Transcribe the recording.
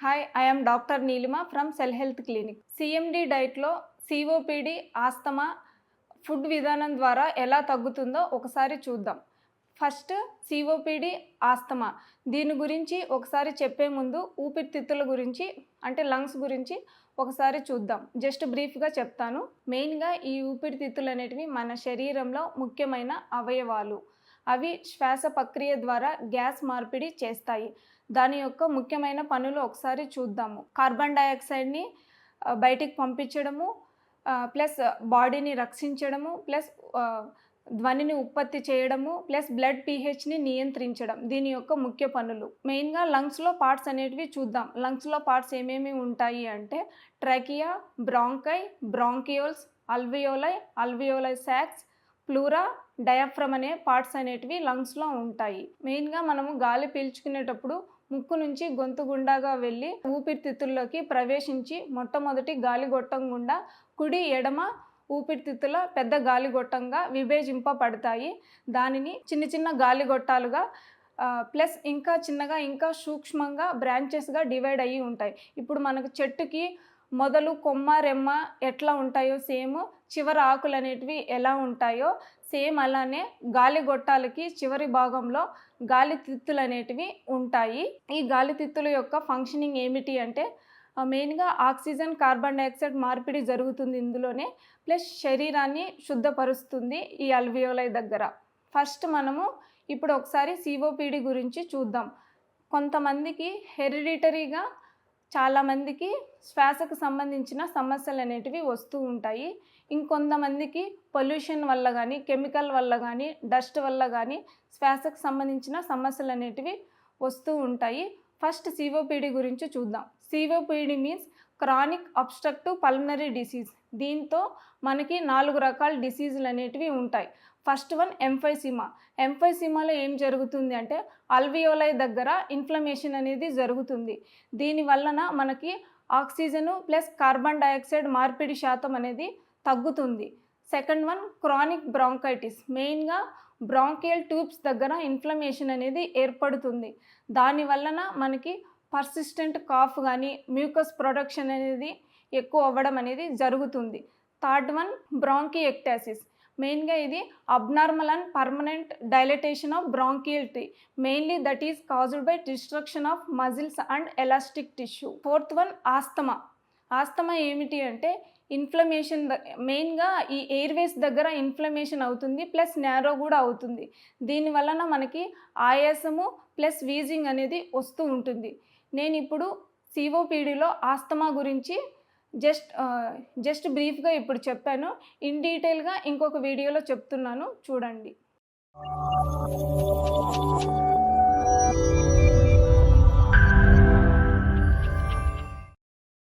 Hi I'm doctor Neelima from cell health clinic CMD డైట్లో COPD asthma food విధానం ద్వారా ఎలా తగ్గుతుందో ఒకసారి చూద్దాం. First COPD asthma. దీని గురించి ఒకసారి చెప్పే ముందు ఊపిరితిత్తుల గురించి అంటే లంగ్స్ గురించి ఒకసారి చూద్దాం. జస్ట్ బ్రీఫ్గా చెప్తాను. మెయిన్గా ఈ ఊపిరితిత్తులు అనేటివి మన శరీరంలో ముఖ్యమైన అవయవాలు. అవి శ్వాస ప్రక్రియ ద్వారా గ్యాస్ మార్పిడి చేస్తాయి. దాని యొక్క ముఖ్యమైన పనులు ఒకసారి చూద్దాము. కార్బన్ డైఆక్సైడ్ని బయటికి పంపించడము ప్లస్ బాడీని రక్షించడము ప్లస్ ధ్వనిని ఉత్పత్తి చేయడము ప్లస్ బ్లడ్ పీహెచ్ని నియంత్రించడం. దీని యొక్క ముఖ్య పనులు. మెయిన్గా లంగ్స్లో పార్ట్స్ అనేటివి చూద్దాం. లంగ్స్లో పార్ట్స్ ఏమేమి ఉంటాయి అంటే trachea bronchi bronchioles alveoli alveoli sacs pleura diaphragm అనే పార్ట్స్ అనేటివి లంగ్స్లో ఉంటాయి. మెయిన్గా మనము గాలి పీల్చుకునేటప్పుడు ముక్కు నుంచి గొంతు గుండాగా వెళ్ళి ఊపిరితిత్తుల్లోకి ప్రవేశించి మొట్టమొదటి గాలి గొట్టం గుండా కుడి ఎడమ ఊపిరితిత్తుల పెద్ద గాలిగొట్టంగా విభేజింపబడతాయి. దానిని చిన్న చిన్న గాలిగొట్టాలుగా ప్లస్ ఇంకా చిన్నగా ఇంకా సూక్ష్మంగా బ్రాంచెస్గా డివైడ్ అయ్యి ఉంటాయి. ఇప్పుడు మనకు చెట్టుకి మొదలు కొమ్మ రెమ్మ ఎట్లా ఉంటాయో సేమ్ చివరి ఆకులు అనేటివి ఎలా ఉంటాయో సేమ్ అలానే గాలి గొట్టాలకి చివరి భాగంలో గాలి తిత్తులు అనేటివి ఉంటాయి. ఈ గాలి తిత్తుల యొక్క ఫంక్షనింగ్ ఏమిటి అంటే మెయిన్గా ఆక్సిజన్ కార్బన్ డైఆక్సైడ్ మార్పిడి జరుగుతుంది ఇందులోనే ప్లస్ శరీరాన్ని శుద్ధపరుస్తుంది ఈ అల్వియోలై దగ్గర. ఫస్ట్ మనము ఇప్పుడు ఒకసారి సిఓపిడి గురించి చూద్దాం. కొంతమందికి హెరిడిటరీగా చాలామందికి శ్వాసకు సంబంధించిన సమస్యలు అనేటివి వస్తూ ఉంటాయి. ఇంకొంతమందికి పొల్యూషన్ వల్ల కానీ కెమికల్ వల్ల కానీ డస్ట్ వల్ల కానీ శ్వాసకు సంబంధించిన సమస్యలు అనేటివి వస్తూ ఉంటాయి. ఫస్ట్ సిఓపిడి గురించి చూద్దాం. COPD means chronic obstructive pulmonary disease దీంతో మనకి నాలుగు రకాల డిసీజులు అనేటివి ఉంటాయి. ఫస్ట్ వన్ ఎంఫైసిమా ఎంఫైసిమాలో ఏం జరుగుతుంది అంటే అల్వియోలై దగ్గర ఇన్ఫ్లమేషన్ అనేది జరుగుతుంది. దీని వలన మనకి ఆక్సిజను ప్లస్ కార్బన్ డైఆక్సైడ్ మార్పిడి శాతం అనేది తగ్గుతుంది. సెకండ్ వన్ క్రానిక్ బ్రాంకైటిస్ మెయిన్గా బ్రాంకియల్ ట్యూబ్స్ దగ్గర ఇన్ఫ్లమేషన్ అనేది ఏర్పడుతుంది. దాని వలన మనకి పర్సిస్టెంట్ కాఫ్ కానీ మ్యూకస్ ప్రొడక్షన్ అనేది ఎక్కువ అవ్వడం అనేది జరుగుతుంది. థర్డ్ వన్ బ్రాంకీ ఎక్టాసిస్ మెయిన్గా ఇది abnormal and permanent dilatation of bronchial tree mainly that is caused by destruction of muscles and elastic tissue. Fourth one asthma. Asthma ఏమిటి అంటే ఇన్ఫ్లమేషన్ మెయిన్గా ఈ ఎయిర్వేస్ దగ్గర ఇన్ఫ్లమేషన్ అవుతుంది ప్లస్ నేరో కూడా అవుతుంది. దీని వలన మనకి ఆయాసము ప్లస్ వీజింగ్ అనేది వస్తూ ఉంటుంది. నేను ఇప్పుడు సిఓపిడిలో ఆస్తమా గురించి జస్ట్ జస్ట్ బ్రీఫ్గా ఇప్పుడు చెప్పాను. ఇన్ డీటెయిల్గా ఇంకొక వీడియోలో చెప్తున్నాను. చూడండి.